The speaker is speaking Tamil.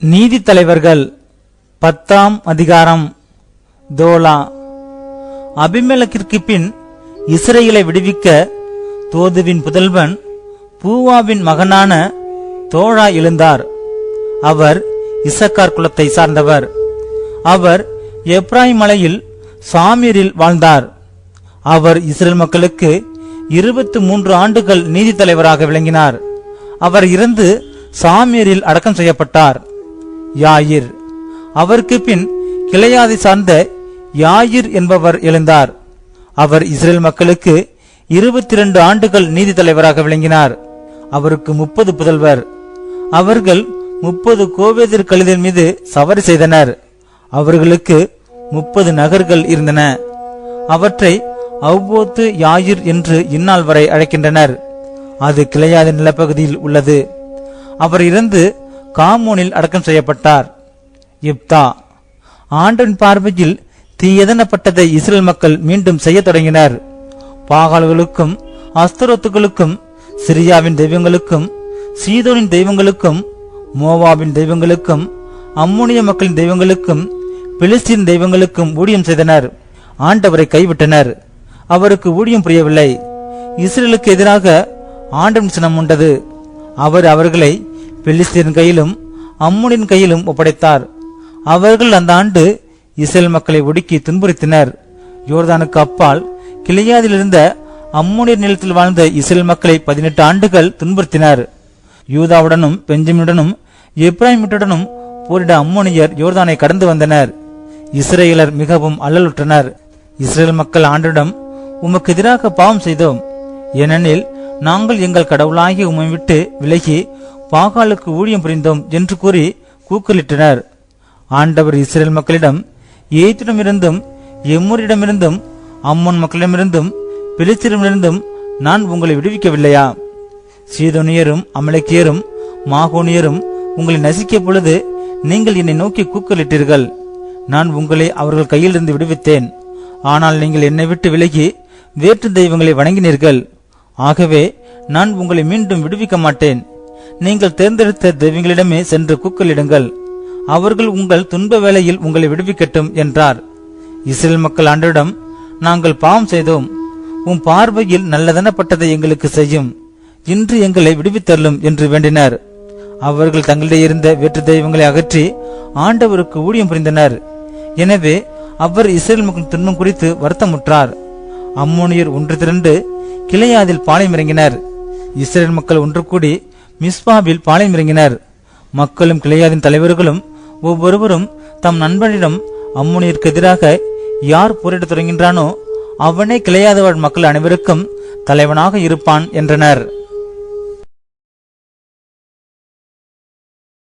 நீதித்தலைவர்கள் பத்தாம் அதிகாரம் தோலா. அபிமேலக்கிற்கு பின் இஸ்ரேலை விடுவிக்க தோதுவின் புதல்வன் பூவாவின் மகனான தோழா எழுந்தார். அவர் இசக்கார் குலத்தை சார்ந்தவர். அவர் எப்ராயிம் மலையில் சாமீரில் வாழ்ந்தார். அவர் இஸ்ரேல் மக்களுக்கு இருபத்து மூன்று ஆண்டுகள் நீதி தலைவராக விளங்கினார். அவர் இருந்து சாமீரில் அடக்கம் செய்யப்பட்டார். யாயிர். அவருக்கு பின் கிளையாதை சார்ந்த யாயிர் என்பவர் எழுந்தார். அவர் இஸ்ரேல் மக்களுக்கு இருபத்தி இரண்டு ஆண்டுகள் நீதி தலைவராக விளங்கினார். அவருக்கு முப்பது புதல்வர். அவர்கள் முப்பது கோவேதிர் கழுதின் மீது சவரி செய்தனர். அவர்களுக்கு முப்பது நகர்கள் இருந்தன. அவற்றை அவ்வோத்து யாயிர் என்று இந்நாள் வரை அழைக்கின்றனர். அது கிளையாத நிலப்பகுதியில் உள்ளது. அவர் இறந்து காமோனில் அடக்கம் செய்யப்பட்டார். இப்தா. ஆண்டின் பார்வையில் தீயதனப்பட்டதை இஸ்ரேல் மக்கள் மீண்டும் செய்யத் தொடங்கினர். பாகால்களுக்கும் அஸ்தரோத்துகளுக்கும் சிரியாவின் தெய்வங்களுக்கும் சீதோனின் தெய்வங்களுக்கும் மோவாவின் தெய்வங்களுக்கும் அம்மோனிய மக்களின் தெய்வங்களுக்கும் பிலிஸ்தீன் தெய்வங்களுக்கும் ஊழியம் செய்தனர். ஆண்டவரை கைவிட்டனர். அவருக்கு ஊழியம் புரியவில்லை. இஸ்ரேலுக்கு எதிராக ஆண்டும் சினம் உண்டது. அவர் அவர்களை பெலிஸ்தீன் கையிலும் அம்முனின் கையிலும் ஒப்படைத்தார். அவர்கள் அந்த ஆண்டு இஸ்ரேல் மக்களை ஒடுக்கி துன்புறுத்தினர். யோர்தானுக்கு அப்பால் கிளியாதில் இருந்த அம்மோனியர் நிலத்தில் வாழ்ந்த இஸ்ரேல் மக்களை பதினெட்டு ஆண்டுகள் துன்புறுத்தினர். யூதாவுடனும் பெஞ்சமினுடனும் எப்ராஹிமுடனும் போரிட அம்முனியர் யோர்தானை கடந்து வந்தனர். இஸ்ரேலர் மிகவும் அல்லலுற்றனர். இஸ்ரேல் மக்கள் ஆண்டிடம் உமக்கு எதிராக பாவம் செய்தோம். ஏனெனில் நாங்கள் எங்கள் கடவுளாகி உம்மை விட்டு விலகி பாகாலுக்கு ஊழியம் புரிந்தோம் என்று கூறி கூக்குலிட்டனர் ஆண்டவர் இஸ்ரேல் மக்களிடம் ஏத்திடமிருந்தும் எம்மூரிடமிருந்தும் அம்மன் மக்களிடமிருந்தும் பிளிச்சிடமிருந்தும் நான் உங்களை விடுவிக்கவில்லையா? சீதோனியரும் அமலக்கியரும் மாகோனியரும் உங்களை நசிக்கிய பொழுது நீங்கள் என்னை நோக்கி கூக்கலிட்டீர்கள் நான் உங்களை அவர்கள் கையிலிருந்து விடுவித்தேன். ஆனால் நீங்கள் என்னை விட்டு விலகி வேற்று தெய்வங்களை வணங்கினீர்கள். ஆகவே நான் உங்களை மீண்டும் விடுவிக்க மாட்டேன் நீங்கள் தேர்ந்தெடுத்த தெய்வங்களிடமே சென்று கூக்கலிடுங்கள். அவர்கள் உங்கள் துன்ப வேளையில் உங்களை விடுவிக்கட்டும் என்றார். இஸ்ரேல் மக்கள் ஆண்டரிடம் நாங்கள் பாவம் செய்தோம். உன் பார்வையில் நல்லதனப்பட்டதை எங்களுக்கு செய்யும். இன்று எங்களை விடுவித்தள்ளும் என்று வேண்டினர். அவர்கள் தங்களிடையே இருந்த வேற்று தெய்வங்களை அகற்றி ஆண்டவருக்கு ஊழியம் புரிந்தனர். எனவே அவர் இஸ்ரேல் மக்கள் துன்பம் குறித்து வருத்தமுற்றார். அம்மோனியர் ஒன்று திரண்டு கிளையாதில் பாளையம் இறங்கினர். இஸ்ரேல் மக்கள் ஒன்று கூடி மிஸ்பாவில் பாளையம் இறங்கினர் மக்களும் கிளையாதின் தலைவர்களும் ஒவ்வொருவரும் தம் நண்பனிடம் அம்மோனியருக்கு எதிராக யார் போரிடத் தொடங்கின்றானோ அவனே கிளையாதவாழ் மக்கள் அனைவருக்கும் தலைவனாக இருப்பான் என்றனர்.